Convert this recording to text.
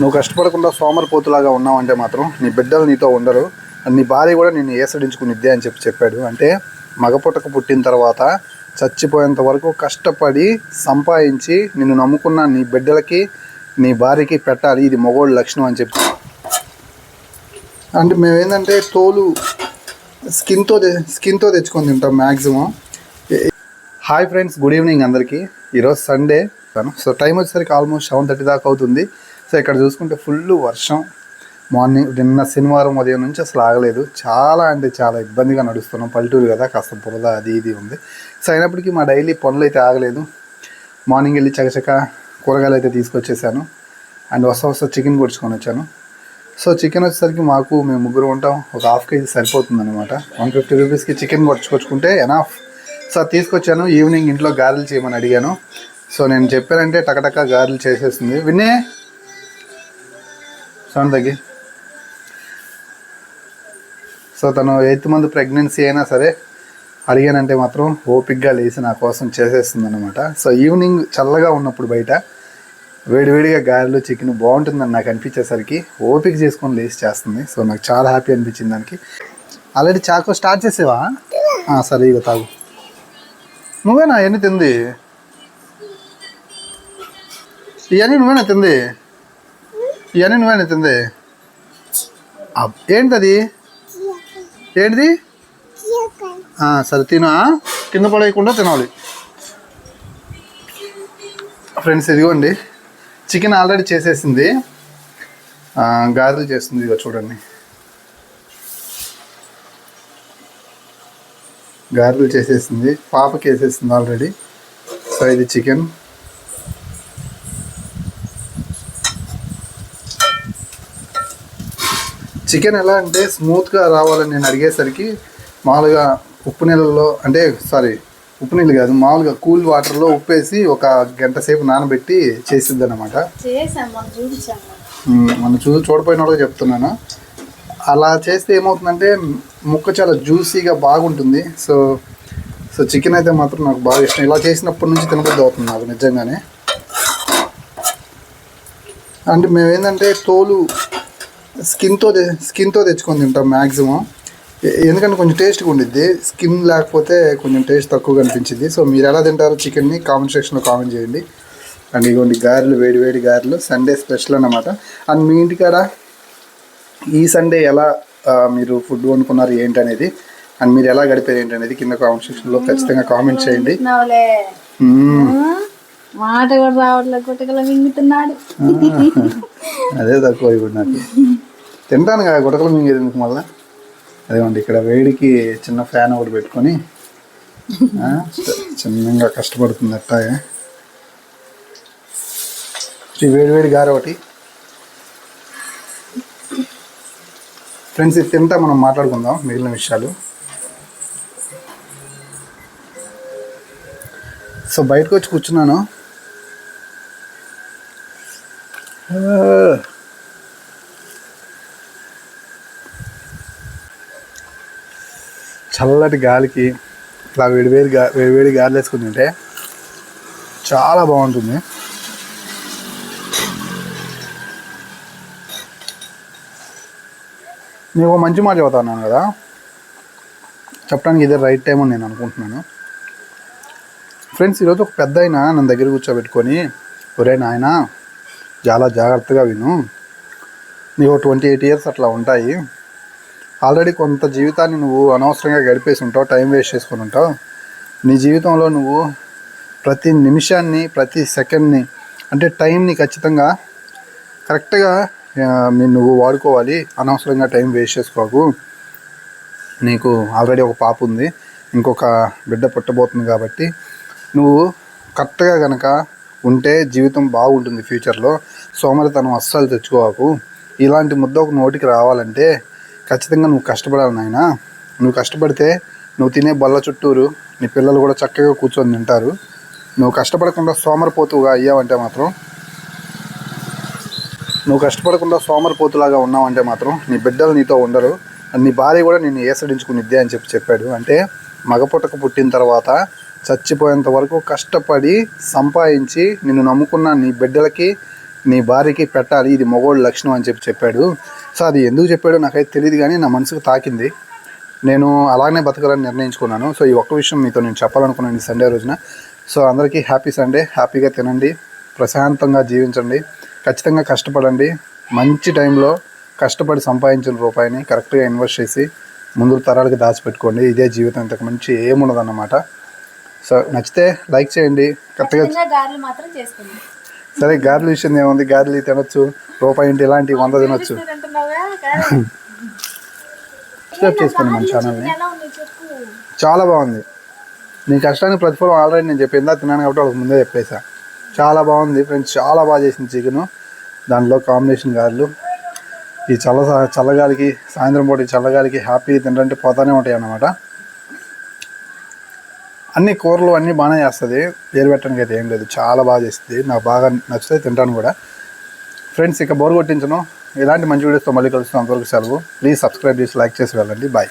నువ్వు కష్టపడకుండా సోమరిపోతులాగా ఉన్నావంటే మాత్రం నీ బిడ్డలు నీతో ఉండరు. నీ భార్య కూడా నిన్ను ఏసడించుకునిద్దే అని చెప్పి చెప్పాడు. అంటే మగపుట్టకు పుట్టిన తర్వాత చచ్చిపోయేంత వరకు కష్టపడి సంపాదించి నిన్ను నమ్ముకున్న నీ బిడ్డలకి నీ భార్యకి పెట్టాలి. ఇది మగోడు లక్షణం అని చెప్పి. అంటే మేము ఏంటంటే తోలు స్కిన్తో స్కిన్తో తెచ్చుకొని తింటాం maximum hi friends good evening అందరికీ. ఈరోజు సండే. సో టైం వచ్చేసరికి ఆల్మోస్ట్ సెవెన్ థర్టీ దాకా అవుతుంది. సో ఇక్కడ చూసుకుంటే ఫుల్ వర్షం. మార్నింగ్ నిన్న శనివారం ఉదయం నుంచి అసలు ఆగలేదు. చాలా అంటే చాలా ఇబ్బందిగా నడుస్తున్నాం. పల్లెటూరు కదా కాస్త బురద అది ఇది ఉంది. సో అయినప్పటికీ మా డైలీ పనులు అయితే ఆగలేదు. మార్నింగ్ వెళ్ళి చకచక కూరగాయలు అయితే తీసుకొచ్చేసాను. అండ్ వస్తా వస్తా చికెన్ కొడుచుకొని వచ్చాను. సో చికెన్ వచ్చేసరికి మాకు మేము ముగ్గురు ఉంటాం. ఒక హాఫ్ కేజీ సరిపోతుంది అనమాట వన్ ఫిఫ్టీ రూపీస్కి చికెన్ కొట్టుకొచ్చుకుంటే ఎనాఫ్ సో తీసుకొచ్చాను. ఈవినింగ్ ఇంట్లో గారెలు చేయమని అడిగాను. సో నేను చెప్పానంటే టకటక గారెలు చేసేస్తుంది. వినే సౌండ్ తగ్గి సో తను ఎయిత్ మంత్ ప్రెగ్నెన్సీ అయినా సరే అడిగానంటే మాత్రం ఓపిక్గా లేచి నా కోసం చేసేస్తుంది అనమాట సో ఈవినింగ్ చల్లగా ఉన్నప్పుడు బయట వేడివేడిగా గారెలు చికెన్ బాగుంటుందని నాకు అనిపించేసరికి ఓపిక చేసుకొని లేచి చేస్తుంది. సో నాకు చాలా హ్యాపీ అనిపించింది దానికి. ఆల్రెడీ చాకో స్టార్ట్ చేసేవా? సరే ఇక తాగు. నువ్వేనా? ఎన్ని తింది? ఇవన్నీ నువ్వేనా తింది? ఇవన్నీ నువ్వేనా తింది ఏంటి ఏంటది? ఏంటిది? సరే తిన కింద పడేయకుండా తినాలి. ఫ్రెండ్స్ ఇదిగోండి. చికెన్ ఆల్రెడీ చేసేసింది. గారెలు చేస్తుంది ఇదిగో చూడండి. గారెలు చేసేసింది పాపకి వేసేసింది ఆల్రెడీ. సో ఇది చికెన్. చికెన్ ఎలా అంటే స్మూత్గా రావాలని నేను అడిగేసరికి మామూలుగా ఉప్పు నీళ్ళలో అంటే సారీ ఉప్పు నీళ్ళు కాదు మామూలుగా కూల్ వాటర్లో ఉప్పేసి ఒక గంట సేపు నానబెట్టి చేసిద్ది అనమాట మనం చూ చూడపోయిన వాళ్ళకి చెప్తున్నాను. అలా చేస్తే ఏమవుతుందంటే ముక్క చాలా జ్యూసీగా బాగుంటుంది. సో సో చికెన్ అయితే మాత్రం నాకు బాగా ఇష్టం. ఇలా చేసినప్పటి నుంచి తినబుద్ధి అవుతుంది నాకు నిజంగానే. అంటే మేము ఏంటంటే తోలు స్కిన్తో స్కిన్తో తెచ్చుకొని తింటాం మ్యాక్సిమం ఎందుకంటే కొంచెం టేస్ట్గా ఉండిద్ది. స్కిన్ లేకపోతే కొంచెం టేస్ట్ తక్కువ అనిపించింది సో మీరు ఎలా తింటారో చికెన్ని కామెంట్ సెక్షన్లో కామెంట్ చేయండి. అండ్ ఇగోండి గారెలు వేడి వేడి గారెలు. సండే స్పెషల్ అన్నమాట. అండ్ మీ ఇంటికాడ ఈ సండే ఎలా మీరు ఫుడ్ వండుకున్నారు ఏంటి అనేది అండ్ మీరు ఎలా గడిపారు ఏంటి అనేది కింద కామెంట్ సెక్షన్లో ఖచ్చితంగా కామెంట్ చేయండి. మాట కూడా రావట్లేదు మింగుతున్నాడు. అదే తక్కువ ఇప్పుడు నాకు. తింటాను కదా గుడకలు మింగేది ఎందుకు మళ్ళీ? అదేమండి ఇక్కడ వేడికి చిన్న ఫ్యాన్ ఒకటి పెట్టుకొని చిన్నగా కష్టపడుతుంది అట్టాగా ఈ వేడి వేడి ఒకటి. ఫ్రెండ్స్ ఇది తింటా మనం మాట్లాడుకుందాం మిగిలిన విషయాలు. సో బయటకు వచ్చి కూర్చున్నాను. చల్లటి గాలికి ఇలా వేడివేడి గా వేడివేడి గాలి వేసుకుని తింటే చాలా బాగుంటుంది. నీకు ఒక మంచి మాట చెబుతాను కదా. చెప్పడానికి ఇదే రైట్ టైం అని నేను అనుకుంటున్నాను. ఫ్రెండ్స్ ఈరోజు ఒక పెద్ద ఆయన నన్ను దగ్గర కూర్చోబెట్టుకొని ఒరే నాయన చాలా జాగ్రత్తగా విను. నీకు ట్వంటీ ఎయిట్ ఇయర్స్ అట్లా ఉంటాయి. ఆల్రెడీ కొంత జీవితాన్ని నువ్వు అనవసరంగా గడిపేసి ఉంటావు టైం వేస్ట్ చేసుకుని ఉంటావు. నీ జీవితంలో నువ్వు ప్రతి నిమిషాన్ని ప్రతి సెకండ్ని అంటే టైంని ఖచ్చితంగా కరెక్ట్గా మీరు నువ్వు వాడుకోవాలి. అనవసరంగా టైం వేస్ట్ చేసుకోకు. నీకు ఆల్రెడీ ఒక పాప ఉంది ఇంకొక బిడ్డ పుట్టబోతుంది కాబట్టి నువ్వు కరెక్ట్గా కనుక ఉంటే జీవితం బాగుంటుంది ఫ్యూచర్లో. సోమరితనం అస్సలు తెచ్చుకోకు. ఇలాంటి ముద్ద ఒక నోటికి రావాలంటే ఖచ్చితంగా నువ్వు కష్టపడాలి నాయన. నువ్వు కష్టపడితే నువ్వు తినే బల్ల చుట్టూరు నీ పిల్లలు కూడా చక్కగా కూర్చొని తింటారు. నువ్వు కష్టపడకుండా సోమరిపోతుగా అయ్యావంటే మాత్రం నువ్వు కష్టపడకుండా సోమరిపోతులాగా ఉన్నావంటే మాత్రం నీ బిడ్డలు నీతో ఉండరు. నీ భార్య కూడా నిన్ను ఏసడించుకునిద్దే అని చెప్పి చెప్పాడు. అంటే మగపుట్టకు పుట్టిన తర్వాత చచ్చిపోయేంత వరకు కష్టపడి సంపాదించి నిన్ను నమ్ముకున్న నీ బిడ్డలకి నీ భార్యకి పెట్టాలి ఇది మగోళ్ళ లక్షణం అని చెప్పి చెప్పాడు. సో అది ఎందుకు చెప్పాడో నాకైతే తెలియదు కానీ నా మనసుకు తాకింది. నేను అలాగనే బతకాలని నిర్ణయించుకున్నాను. సో ఈ ఒక్క విషయం మీతో నేను చెప్పాలనుకున్నాను ఈ సండే రోజున. సో అందరికీ హ్యాపీ సండే హ్యాపీగా తినండి ప్రశాంతంగా జీవించండి ఖచ్చితంగా కష్టపడండి మంచి టైంలో కష్టపడి సంపాదించిన రూపాయిని కరెక్ట్గా ఇన్వెస్ట్ చేసి ముందు తరాలకి దాచిపెట్టుకోండి. ఇదే జీవితం ఇంతకు మంచి ఏముండదన్నమాట. సో నచ్చితే లైక్ చేయండి. కరెక్ట్గా సరే గారెల విషయం ఏముంది? గారెలు తినొచ్చు రూపాయి ఇంటి ఇలాంటి వంద తినొచ్చు. సబ్స్క్రైబ్ చేసుకోండి మన ఛానల్ని చాలా బాగుంది. నీ కష్టానికి ప్రతిఫలం ఆల్రెడీ నేను చెప్పిందా తిన్నాను కాబట్టి వాళ్ళకి ముందే చెప్పేసా. చాలా బాగుంది ఫ్రెండ్స్ చాలా బాగా చేసింది చికెను దాంట్లో కాంబినేషన్ గారెలు. ఈ చల్ల చల్లగాలికి సాయంత్రం పూట చల్లగాలికి హ్యాపీ తింటే పోతానే ఉంటాయి అన్నమాట. అన్ని కూరలు అన్నీ బాగానే చేస్తుంది. పేరు పెట్టడానికి అయితే ఏం లేదు. చాలా బాగా చేస్తుంది. నాకు బాగా నచ్చితే తింటాను కూడా. ఫ్రెండ్స్ ఇక బోర్ కొట్టించను. ఇలాంటి మంచి వీడియోస్తో మళ్ళీ కలుస్తాం. అంతవరకు సెలవు. ప్లీజ్ సబ్స్క్రైబ్ చేసి లైక్ చేసి వెళ్ళండి. బాయ్